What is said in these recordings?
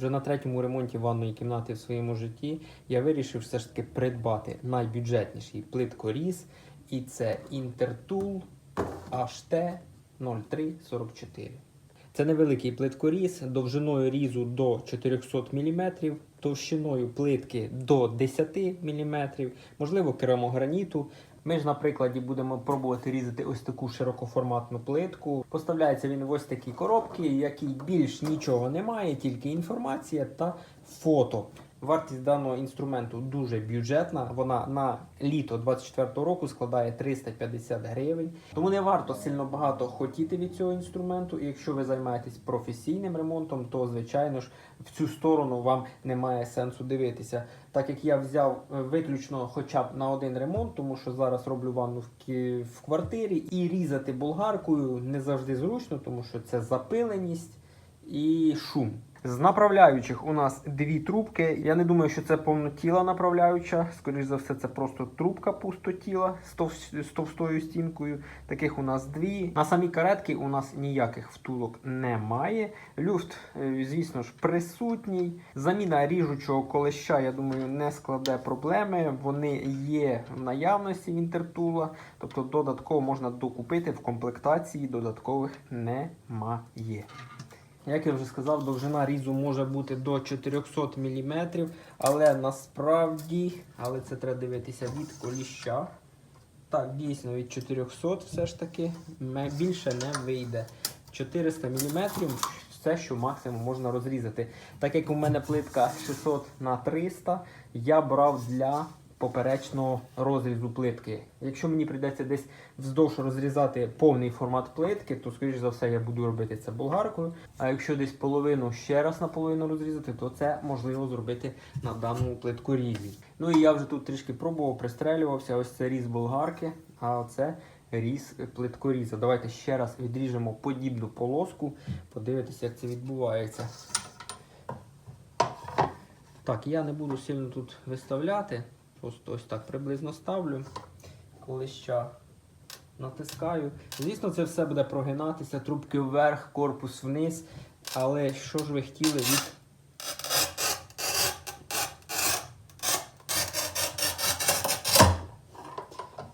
Вже на третьому ремонті ванної кімнати в своєму житті я вирішив все ж таки придбати найбюджетніший плиткоріз. І це Intertool HT 0344. Це невеликий плиткоріз довжиною різу до 400 мм, товщиною плитки до 10 мм, можливо, керамограніту. Ми ж на прикладі будемо пробувати різати ось таку широкоформатну плитку. Поставляється він в ось такі коробки, які більш нічого немає, тільки інформація та фото. Вартість даного інструменту дуже бюджетна. Вона на літо 24 року складає 350 гривень. Тому не варто сильно багато хотіти від цього інструменту. І якщо ви займаєтесь професійним ремонтом, то звичайно ж в цю сторону вам немає сенсу дивитися. Так як я взяв е, виключно хоча б на один ремонт, тому що зараз роблю ванну в квартирі, і різати болгаркою не завжди зручно, тому що це запиленість і шум. З направляючих у нас дві трубки. Я не думаю, що це повнотіла направляюча. Скоріше за все, це просто трубка пустотіла з, тов- з товстою стінкою. Таких у нас дві. На самій каретці у нас ніяких втулок немає. Люфт, е, звісно ж, присутній. Заміна ріжучого колеща, я думаю, не складе проблеми. Вони є в наявності в інтертула. Тобто додатково можна докупити в комплектації, додаткових немає. Як я вже сказав, довжина різу може бути до 400 мм, але насправді, але це треба дивитися від коліща. Так, дійсно від 400 все ж таки більше не вийде. 400 мм все, що максимум можна розрізати. Так як у мене плитка 600 на 300, я брав для поперечного розрізу плитки. Якщо мені прийдеться десь вздовж розрізати повний формат плитки, то скоріш за все я буду робити це болгаркою. А якщо десь половину ще раз наполовину розрізати, то це можливо зробити на даному плитку різі. Ну і я вже тут трішки пробував, пристрелювався. Ось це різ болгарки, а оце різ плиткоріза. Давайте ще раз відріжемо подібну полоску, подивитися, як це відбувається. Так, я не буду сильно тут виставляти. Просто ось так приблизно ставлю. Колища натискаю. Звісно, це все буде прогинатися, трубки вверх, корпус вниз. Але що ж ви хотіли від.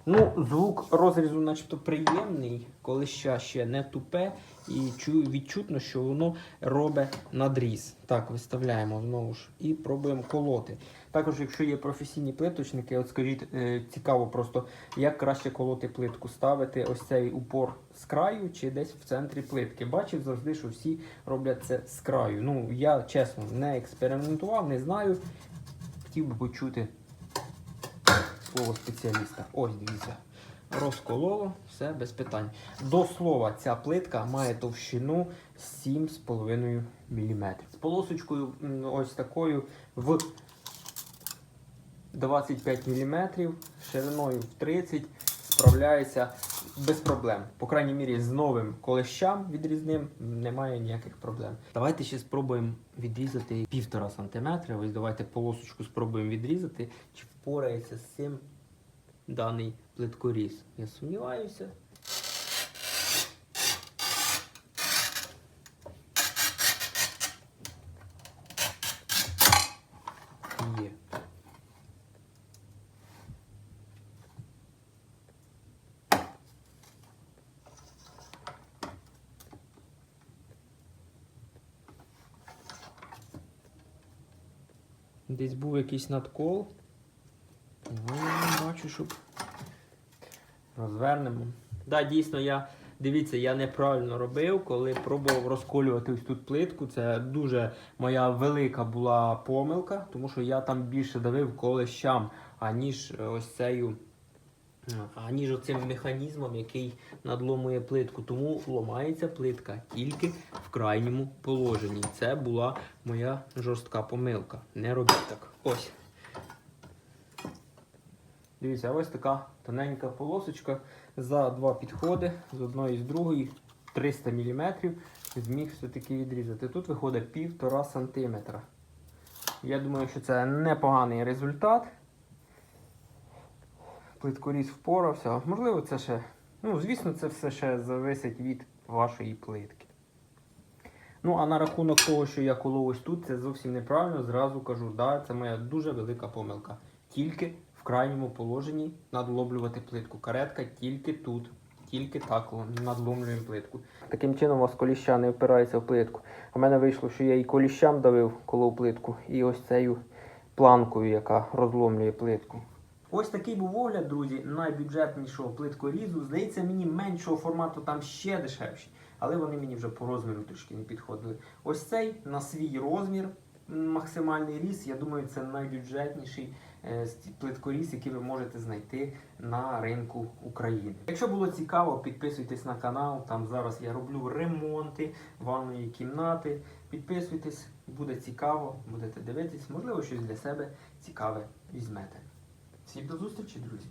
Ну, звук розрізу начебто приємний, коли ще не тупе, і відчутно, що воно робить надріз. Так, виставляємо знову ж і пробуємо колоти. Також, якщо є професійні плиточники, от скажіть, е, цікаво просто, як краще колоти плитку, ставити ось цей упор з краю чи десь в центрі плитки. Бачив завжди, що всі роблять це з краю. Ну, я чесно не експериментував, не знаю. Хотів би почути слово спеціаліста. Ось дивіться. Розкололо, все без питань. До слова, ця плитка має товщину 7,5 мм. З полосочкою ось такою в 25 мм, шириною в 30 справляється без проблем. По крайній мірі, з новим колещам відрізним немає ніяких проблем. Давайте ще спробуємо відрізати 1,5 см. Ось давайте полосочку спробуємо відрізати, чи впорається з цим даний плиткоріз. Я сумніваюся. Десь був якийсь надкол. Ну, я не бачу, щоб розвернемо. Да, дійсно, я дивіться, я неправильно робив, коли пробував розколювати ось тут плитку. Це дуже моя велика була помилка, тому що я там більше давив колещам, аніж е, ось цею. Аніж оцим механізмом, який надломує плитку. Тому ламається плитка тільки в крайньому положенні. Це була моя жорстка помилка. Не робіть так. Ось. Дивіться, ось така тоненька полосочка за два підходи з одної і з другої 300 мм зміг все-таки відрізати. Тут виходить 1,5 см. Я думаю, що це непоганий результат. Плиткоріз впорався. Можливо, це ще. Ну, звісно, це все ще зависить від вашої плитки. Ну, а на рахунок того, що я колов ось тут, це зовсім неправильно. Зразу кажу, да, це моя дуже велика помилка. Тільки крайньому положенні надлоблювати плитку. Каретка тільки тут. Тільки так надломлюємо плитку. Таким чином у вас коліща не впирається в плитку. У мене вийшло, що я і коліщам давив колов плитку, і ось цією планкою, яка розломлює плитку. Ось такий був огляд, друзі, найбюджетнішого плиткорізу. Здається, мені меншого формату там ще дешевші, але вони мені вже по розміру трішки не підходили. Ось цей на свій розмір максимальний різ, я думаю, це найбюджетніший плиткоріз, які ви можете знайти на ринку України. Якщо було цікаво, підписуйтесь на канал. Там зараз я роблю ремонти ванної кімнати. Підписуйтесь, буде цікаво, будете дивитись, можливо, щось для себе цікаве візьмете. Всім до зустрічі, друзі!